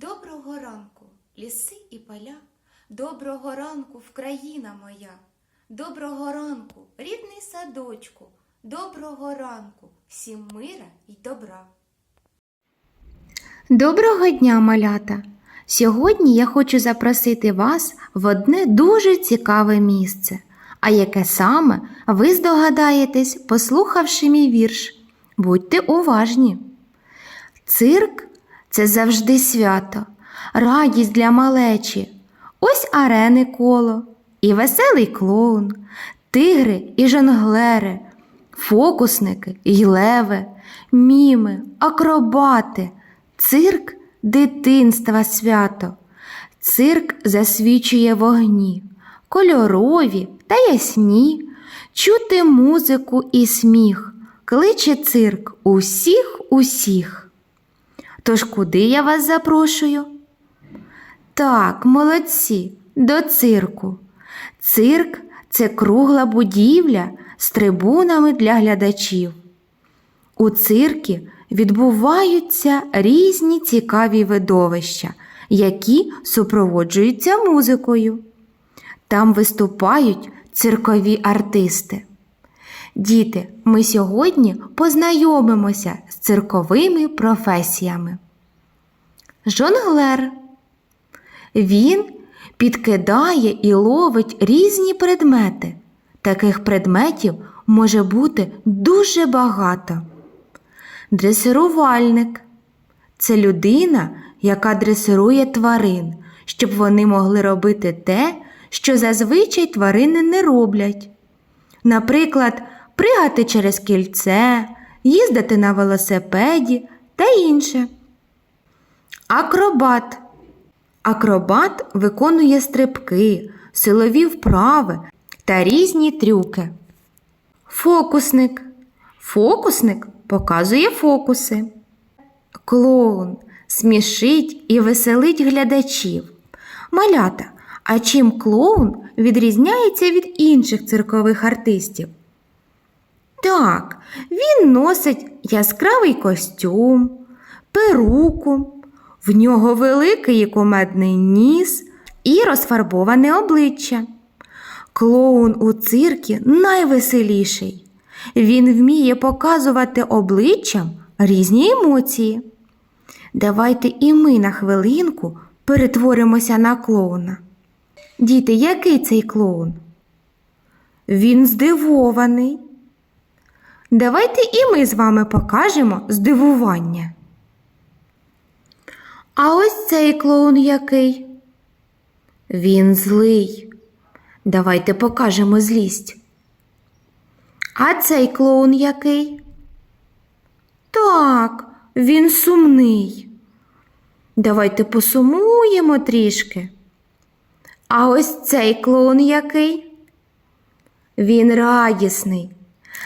Доброго ранку, ліси і поля, доброго ранку, Вкраїна моя, доброго ранку, рідний садочку, доброго ранку, всім мира й добра. Доброго дня, малята! Сьогодні я хочу запросити вас в одне дуже цікаве місце. А яке саме ви здогадаєтесь, послухавши мій вірш. Будьте уважні. Цирк це завжди свято, радість для малечі. Ось арени коло, і веселий клоун, тигри і жонглери, фокусники й леви, міми, акробати, цирк дитинства свято. Цирк засвічує вогні, кольорові та ясні, чути музику і сміх, кличе цирк усіх усіх. Тож куди я вас запрошую? Так, молодці, до цирку. Цирк це кругла будівля з трибунами для глядачів. У циркі відбуваються різні цікаві видовища, які супроводжуються музикою. Там виступають циркові артисти. Діти, ми сьогодні познайомимося з цирковими професіями. Жонглер. Він підкидає і ловить різні предмети. Таких предметів може бути дуже багато. Дресирувальник це людина, яка дресирує тварин, щоб вони могли робити те, що зазвичай тварини не роблять. Наприклад, пригати через кільце, їздити на велосипеді та інше. Акробат. Акробат виконує стрибки, силові вправи та різні трюки. Фокусник. Фокусник показує фокуси. Клоун смішить і веселить глядачів. Малята, а чим клоун відрізняється від інших циркових артистів? Так, він носить яскравий костюм, перуку, в нього великий і кумедний ніс і розфарбоване обличчя. Клоун у циркі найвеселіший. Він вміє показувати обличчям різні емоції. Давайте і ми на хвилинку перетворимося на клоуна. Діти, який цей клоун? Він здивований. Давайте і ми з вами покажемо здивування. А ось цей клоун який? Він злий. Давайте покажемо злість. А цей клоун який? Так, він сумний. Давайте посумуємо трішки. А ось цей клоун який? Він радісний.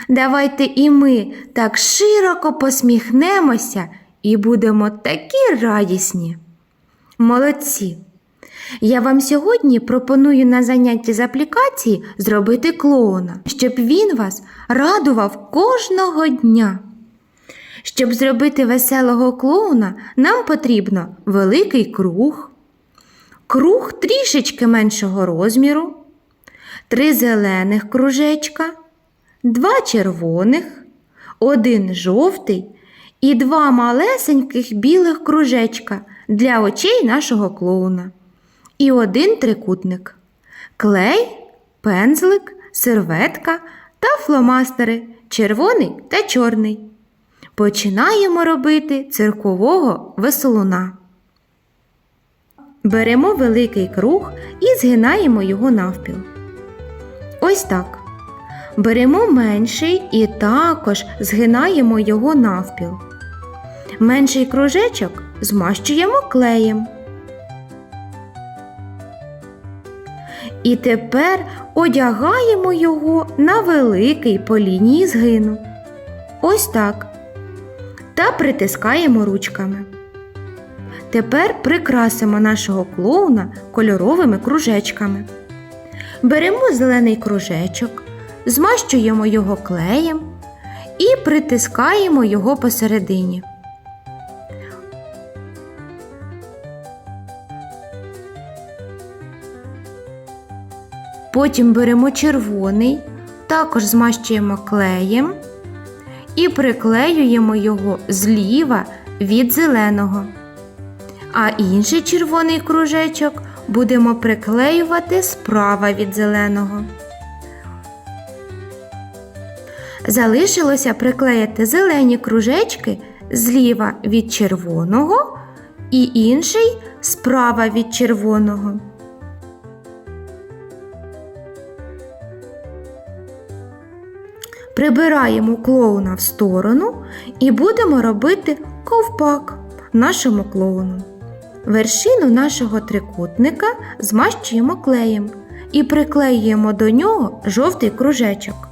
Давайте і ми так широко посміхнемося і будемо такі радісні. Молодці! Я вам сьогодні пропоную на занятті з аплікації зробити клоуна, щоб він вас радував кожного дня. Щоб зробити веселого клоуна, нам потрібно великий круг, круг трішечки меншого розміру, три зелених кружечка, два червоних, один жовтий і два малесеньких білих кружечка для очей нашого клоуна. І один трикутник. Клей, пензлик, серветка та фломастери червоний та чорний. Починаємо робити циркового веселуна. Беремо великий круг і згинаємо його навпіл. Ось так. Беремо менший і також згинаємо його навпіл. Менший кружечок змащуємо клеєм. І тепер одягаємо його на великий по лінії згину. Ось так. Та притискаємо ручками. Тепер прикрасимо нашого клоуна кольоровими кружечками. Беремо зелений кружечок, змащуємо його клеєм і притискаємо його посередині. Потім беремо червоний, також змащуємо клеєм і приклеюємо його зліва від зеленого. А інший червоний кружечок будемо приклеювати справа від зеленого. Залишилося приклеїти зелені кружечки зліва від червоного і інший справа від червоного. Прибираємо клоуна в сторону і будемо робити ковпак нашому клоуну. Вершину нашого трикутника змащуємо клеєм і приклеюємо до нього жовтий кружечок.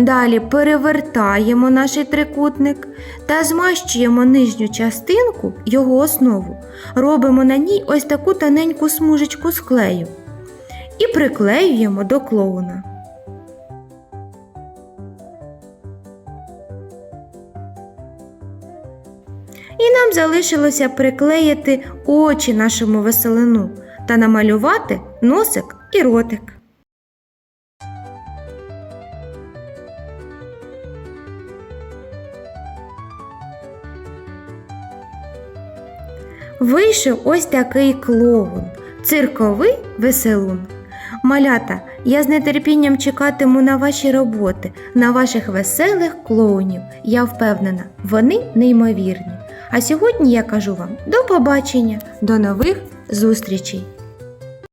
Далі перевертаємо наш трикутник та змащуємо нижню частинку, його основу. Робимо на ній ось таку тоненьку смужечку з клею і приклеюємо до клоуна. І нам залишилося приклеїти очі нашому веселину та намалювати носик і ротик. Вийшов ось такий клоун, цирковий веселун. Малята, я з нетерпінням чекатиму на ваші роботи, на ваших веселих клоунів. Я впевнена, вони неймовірні. А сьогодні я кажу вам до побачення, до нових зустрічей!